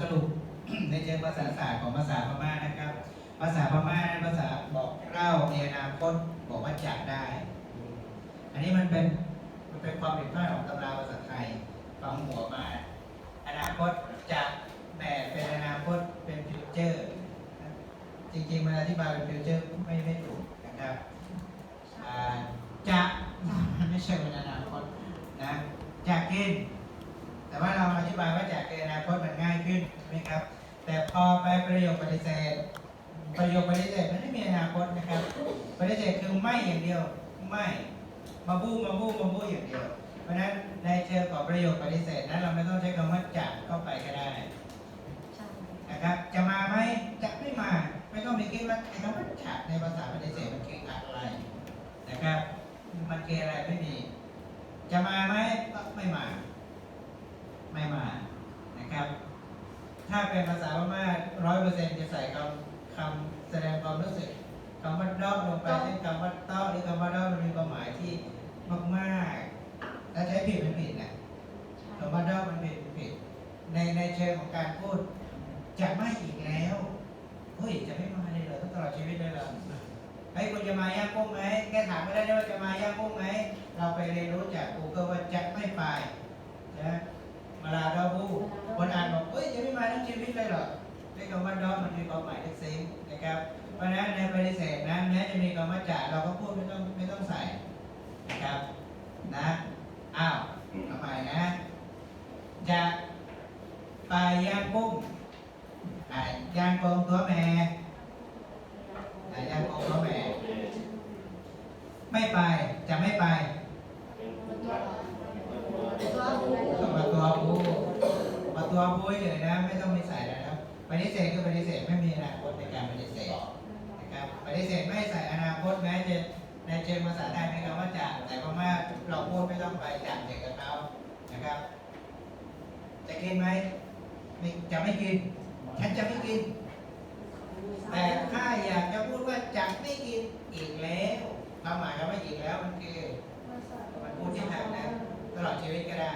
สรุปในเชิงภาษาศาสตร์ของภาษาพม่านะครับ ภาษาพม่านั้นภาษาบอกเล่าในอนาคตบอกว่าจะได้ อันนี้มันเป็นมันเป็นความผิดพลาดของตำราภาษาไทยฝังหัวมา อนาคตจะแต่เป็นอนาคตเป็นฟิวเจอร์ จริงๆมันอธิบายเป็นฟิวเจอร์ไม่ไม่ถูกนะครับจะไม่ใช่เป็นอนาคตนะจะกินแต่ว่าเรา บายว่าจะกินอนาคตมันง่ายขึ้นใช่ไหมครับ แต่พอไปประโยคปฏิเสธ ประโยคปฏิเสธมันไม่มีอนาคตนะครับ ปฏิเสธคือไม่อย่างเดียว ไม่มาบู้มาบู้มาบู้อย่างเดียว เพราะฉะนั้นในเชิงของประโยคปฏิเสธนั้นเราไม่ต้องใช้คำว่าจะเข้าไปก็ได้นะครับจะมาไหมจะไม่มา ไม่ต้องไปคิดว่าไอ้คำว่าจะในภาษาปฏิเสธมันคืออะไรนะครับ มันคืออะไรไม่มี จะมาไหมมา ไม่มานะครับ ถ้าเป็นภาษาพม่าร้อยเปอร์เซ็นต์จะใส่คำคำแสดงความรู้สึกคำว่าดอกลงไปเช่นคำว่าเต้าหรือคำว่าดอกมันมีความหมายที่มากๆถ้าใช้ผิดมันผิดนะคำว่าดอกมันผิดมันผิด ในในเชิงของการพูดจะไม่อีกแล้วเฮ้ยจะไม่มาเลยเหรอตลอดชีวิตเลยเหรอไอ้ยคุณจะมาย่างกุ้งไหมแค่ถามไม่ได้ด้วยว่าจะมาย่างกุ้งไหมเราไปเรียนรู้จาก Google ว่าจะไม่ไปนะมาลาดอบูคนอ่านบอกเฮ้ยจะไม่มาทั้งชีวิตเลยเหรอไอ้คำว่าดอมันมีความหมายลึกซึ้งนะครับ เพราะฉะนั้นในปฏิเสธนะแม้จะมีคำว่าจะเราก็พูดไม่ต้องไม่ต้องใส่นะครับนะอ้าวทำไมนะจะไปย่างกุ้งอะย่างกงตัวแม่อะย่างกงตัวแม่ไม่ไปจะไม่ไปมาตัวปูมาตัวปูเฉยนะไม่ต้องมีใส่แล้วนะป ฏิเสธคือปฏิเสธไม่มีอนาคตในการปฏิเสธนะครับปฏิเสธไม่ใส่อนาคตแม้จะในเชิงภาษาไทยมีคำว่าจะแต่พม่าเราพูดไม่ต้องไปจะเด็กกับเขานะครับ จะกินไหมจะไม่กิน ฉันจะไม่กิน แต่ถ้าอยากจะพูดว่าจะไม่กินอีกแล้วความหมายคำว่าอีกแล้วมันคือมันพูดที่ทางนะตลอดชีวิตก็ได้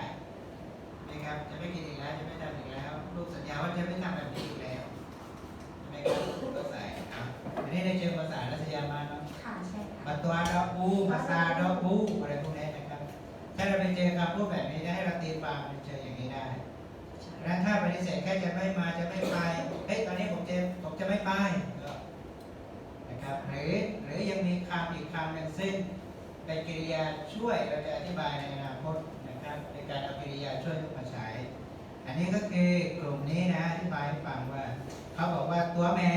ครับ จะไม่กินอีกแล้ว จะไม่ทำอีกแล้ว ลูกสัญญาว่าจะไม่ทำแบบนี้อีกแล้วใช่ไหมครับก็ใส่อะอันนี้ในเชิงภาษาและสัญญามาเนาะค่ะใช่ปัตตัวดอกบูภาษาดอกบูอะไรพวกนี้นะครับ ถ้าเราไปเจอคำพูดแบบนี้จะให้เราตีความเป็นเจออย่างนี้ได้ดังนั้นถ้าปฏิเสธแค่จะไม่มาจะไม่ไป เฮ้ยตอนนี้ผมจะผมจะไม่ไปก็นะครับ หรือหรือยังมีคำอีกคำหนึ่งซึ่งเป็นกริยาช่วยเราจะอธิบายในอนาคต อันนี้ก็คือกลุ่มนี้นะอธิบายให้ฟังว่า เขาบอกว่าตัวแม่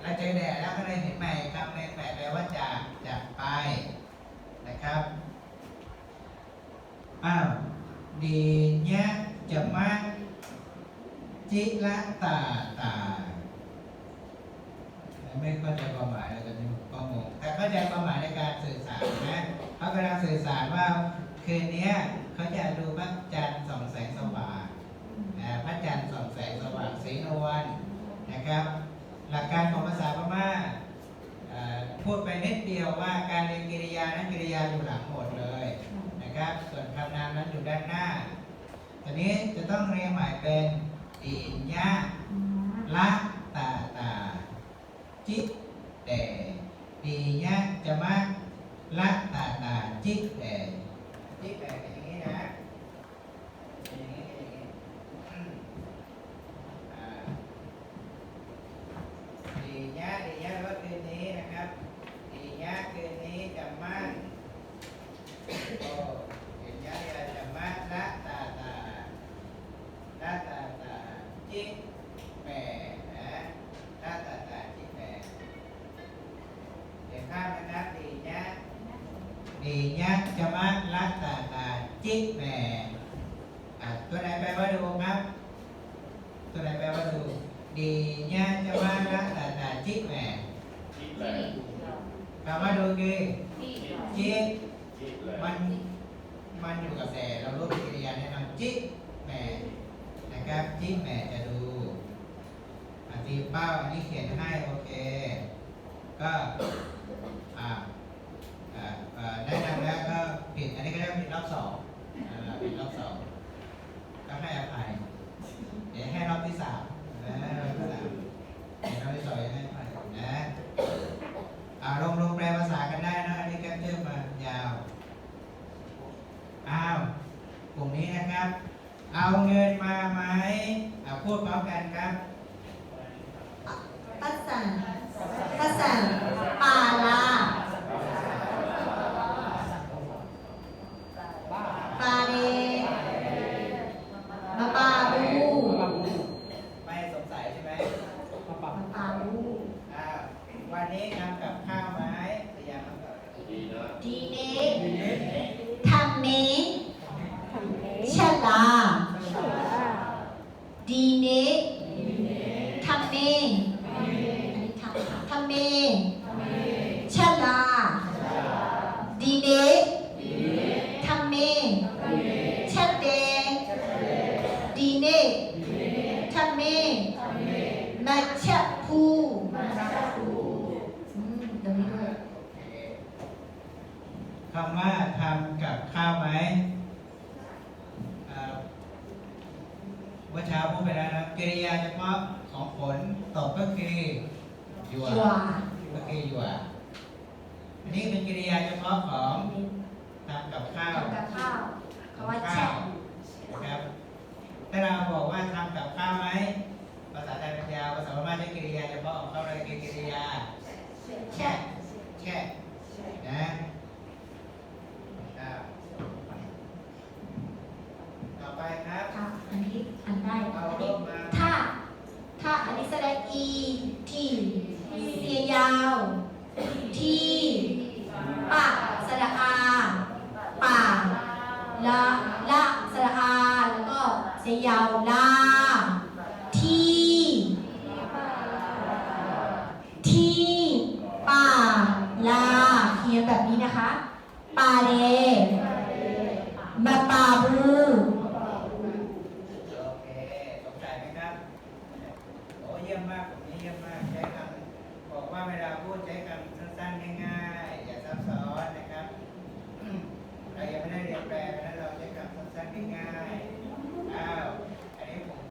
เราเจอแดดแล้วก็เลยเห็นใหม่คำแม่แปลแปลว่าจากจากไปนะครับอ้าวดีเนี้ยจะมาจิละตาตา ไม่เข้าใจความหมายแล้วตอนนี้ก็งงแต่เข้าใจความหมายในการสื่อสารนะเขากำลังสื่อสารว่าคืนนี้เขาจะดูพระจันทร์ส่องแสงสว่างนะพระจันทร์ส่องแสงสว่างสีนวลนะครับ หลักการของภาษาพม่าเอ่ อพูดไปนิดเดียวว่าการเรียนกิริยานั้นกิริยาอยู่หลังหมดเลยนะครับ ส่วนคำนามนั้นอยู่ด้านหน้าตอนนี้จะต้องเรียงใหม่เป็นอินยะละตาตา จิตแต่ดียะจะมาละตาตาจิตแต่จิตแต่เป็นอย่างนี้นะเป็นอย่างนี้เป็นอย่างนี้อืมอ่าดียะดียะก็คืนนี้นะครับดียะคืนนี้จะมาโอ้ดียะจะมาละตาตาละตาตาจิตแปนะละตาตาจิตแป เดี๋ยวข้ามนะครับดีญะดีญะจะมาลัตตาตาจิตแหม่อะ ตัวไหนแปลว่าดูครับ ตัวไหนแปลว่าดู ดีญะจะมาลัตตาตาจิตแหม่คำว่าดูคือจิตมัน มันอยู่กับแต่เรารู้ปฏิกิริยาแน่นอนจิตแหม่นะครับจิตแหม่จะดูอธิเป้าอันนี้เขียนให้โอเค ก็อ่าอ่าอ่าแนะนำแล้วก็อบสองอ่าเป็นรอบสองก็ให้อภัย เดี๋ยวให้รอบที่สามนะรอบที่สามเดี๋ยวรอบที่สองให้อภัยนะอ่าลงลงแปลภาษากันได้นะอันนี้แคปเจอร์มายาว อ้าว กลุ่มนี้นะครับ เอาเงินมาไหมอ่าพูดพร้อมกันครับ ปัสสันปัสสันปาลาปาเรมาปาบู ไม่สงสัยใช่ไหม มาปาบู อ้าววันนี้ทำกับข้าวไหมพยายามทำกับ ดีเนทำเมชลาดีเนทำเมอันนี้ทำทำเมชลาดีเนทำเมชัดเด ดีเนทำเมมาชะพูอืมตรงนี้ด้วยคำว่าทำกับข้าวไหมอ่าเมื่อเช้าพูดไปแล้วนะกริยาเฉพาะของฝนตกก็คือหยวชัวก็คือหยวอันนี้เป็นกริยาเฉพาะของทำกับข้าวทำกับข้าวเขาว่าแช่นะครับ ถ้าเราบอกว่าทำกับข้าวไหมภาษาไทยเป็นยาวภาษาพม่าใช้กริยาเฉพาะของเขาเลยคือกริยาแช่แช่นะอ่าต่อไปครับค่ะอันนี้อันได้เอาอันลนี้งมาถ้า ถ้าอันนี้แสดง e t เสียยาว t ปะสระอาป่าละ จะยาวลาที่ ที่ป่าลาเขียนแบบนี้นะคะปาเรมาปาบูโอเคสงสัยไหมครับโอ้เยี่ยมมากผมนี่เยี่ยมมากใช้คำบอกว่าเวลาพูดใช้คำสั้นๆง่ายๆอย่าซับซ้อนนะครับเรายังไม่ได้เรียนแปลนะเราใช้คำสั้นๆง่าย